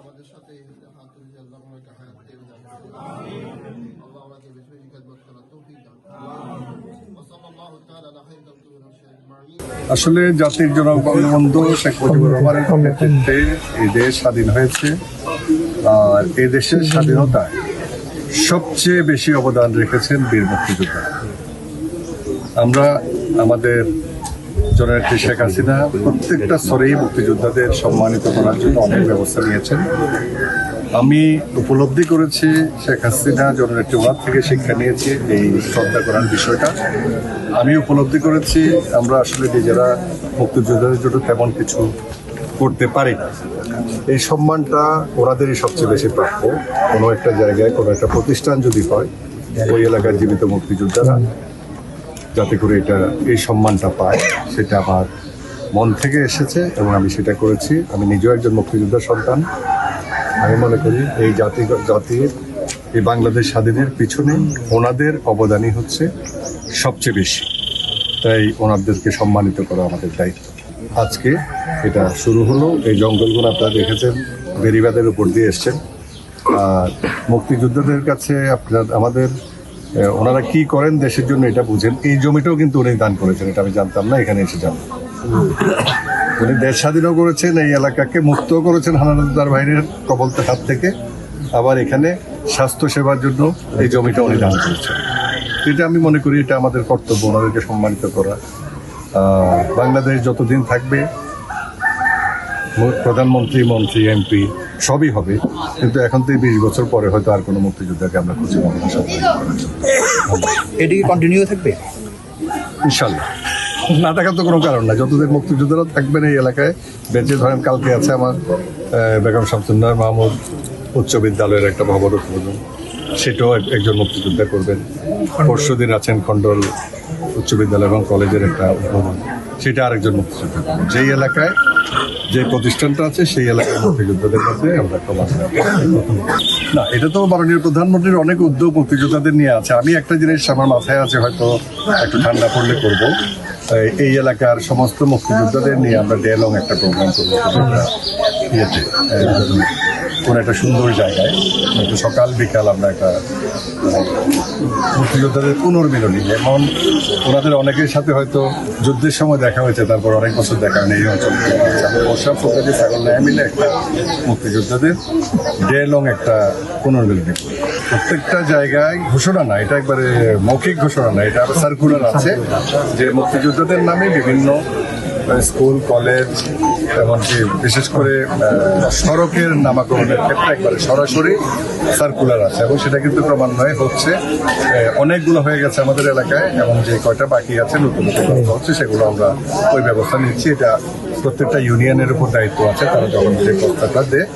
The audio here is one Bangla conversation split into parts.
আমাদের সাথে হাত তুলে আসলে জাতির জনক বঙ্গবন্ধু শেখ মুজিবুর রহমানের নেতৃত্বে এই দেশ স্বাধীন হয়েছে, আর এই দেশের স্বাধীনতায় সবচেয়ে বেশি অবদান রেখেছেন বীর মুক্তিযোদ্ধা। আমরা আমাদের জননেত্রী শেখ হাসিনা প্রত্যেকটা স্তরেই মুক্তিযোদ্ধাদের সম্মানিত করার জন্য অনেক ব্যবস্থা নিয়েছেন। আমি উপলব্ধি করেছি শেখ হাসিনা জননেত্রী ওনার থেকে শিক্ষা নিয়েছি এই শ্রদ্ধা করার বিষয়টা। আমি উপলব্ধি করেছি, আমরা আসলে নিজেরা মুক্তিযোদ্ধাদের জন্য তেমন কিছু করতে পারি না। এই সম্মানটা ওনাদেরই সবচেয়ে বেশি প্রাপ্য। কোনো একটা জায়গায়, কোনো একটা প্রতিষ্ঠান যদি হয়, ওই এলাকার জীবিত মুক্তিযোদ্ধারা যাতে করে এটা, এই সম্মানটা পায়, সেটা আমার মন থেকে এসেছে এবং আমি সেটা করেছি। আমি নিজেও একজন মুক্তিযোদ্ধার সন্তান। আমি মনে করি এই জাতি জাতির এই বাংলাদেশ স্বাধীনের পিছনে ওনাদের অবদানই হচ্ছে সবচেয়ে বেশি। তাই ওনাদেরকে সম্মানিত করা আমাদের দায়িত্ব। আজকে এটা শুরু হলো, এই জঙ্গলগুলো আপনারা দেখেছেন বেরিবাদের উপর দিয়ে এসছেন। আর মুক্তিযোদ্ধাদের কাছে আপনার, আমাদের ওনারা কি করেন দেশের জন্য এটা বুঝেন। এই জমিটাও কিন্তু উনি দান করেছেন, এটা আমি জানতাম না, এখানে এসে জানলাম। উনি দেশ স্বাধীনও করেছেন এই এলাকাকে মুক্ত করেছেন হানাদার বাহিনীর কবলতে হাত থেকে। আবার এখানে স্বাস্থ্য সেবার জন্য এই জমিটা উনি দান করেছেন। এটা আমি মনে করি এটা আমাদের কর্তব্য ওনাদেরকে সম্মানিত করা। বাংলাদেশ যতদিন থাকবে প্রধানমন্ত্রী মন্ত্রী এমপি সবই হবে। কিন্তু এখন থেকে বিশ বছর পরে হয়তো আর কোনো মুক্তিযোদ্ধাকে আমরা খুঁজে পাবো না। এটি কন্টিনিউ থাকবে? ইনশাল্লাহ। না থাকার তো কোনো কারণ না যতদিন মুক্তিযোদ্ধারা থাকবেন এই এলাকায় বেঁচে ধরেন কালকে আছে আমার বেগম শামসুন্নার মাহমুদ উচ্চ বিদ্যালয়ের একটা ভবন উদ্বোধন। সেটাও একজন মুক্তিযোদ্ধা করবেন। পরশু দিন আছেন খণ্ডল উচ্চ বিদ্যালয় এবং কলেজের একটা উদ্বোধন সেটা আরেকজন মুক্তিযোদ্ধা করবেন। যেই এলাকায় যে প্রতিষ্ঠানটা আছে সেই এলাকার মুক্তিযোদ্ধাদের মধ্যে আমরা না এটা তো মাননীয় প্রধানমন্ত্রীর অনেক উদ্যোগ মুক্তিযোদ্ধাদের নিয়ে আছে। আমি একটা জিনিস আমার মাথায় আছে হয়তো একটু ঠান্ডা পড়লে করব। এই- এলাকার সমস্ত মুক্তিযোদ্ধাদের নিয়ে আমরা ডেলং একটা প্রোগ্রাম করব। ইয়েতে কোন একটা সুন্দর জায়গায়। হয়তো সকাল বিকাল আমরা একটা মানে, মুক্তিযোদ্ধাদের পুনর্মিলনী। যেমন ওনাদের অনেকের সাথে হয়তো যুদ্ধের সময় দেখা হয়েছে তারপর অনেক বছর দেখা হয়নি এই অঞ্চলে। বর্ষা ছাগল নেয় মিলে একটা মুক্তিযোদ্ধাদের ডে লং একটা পুনর্মিলনী। প্রত্যেকটা জায়গায় ঘোষণা না এটা একবারে মৌখিক ঘোষণা না এটা সার্কুলার আছে যে মুক্তিযোদ্ধাদের নামে বিভিন্ন স্কুল, কলেজ, এমনকি বিশেষ করে সড়কের নামাকরণের ক্ষেত্রে একবারে সরাসরি সার্কুলার আছে। এবং সেটা কিন্তু ক্রমান্বয়ে হচ্ছে। অনেকগুলো হয়ে গেছে আমাদের এলাকায়, এবং যে কয়টা বাকি আছে, নতুন নতুন হচ্ছে, সেগুলো আমরা ওই ব্যবস্থা নিচ্ছি। এটা প্রত্যেকটা ইউনিয়নের উপর দায়িত্ব আছে। তারা যখন যে প্রস্তাবটা দেয়,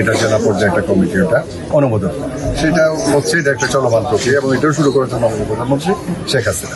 এটা জেলা পর্যায়ে একটা কমিটি ওটা অনুমোদন। সেটা হচ্ছে, এটা একটা চলমান প্রক্রিয়া, এবং এটাও শুরু করেছেন মাননীয় প্রধানমন্ত্রী শেখ হাসিনা।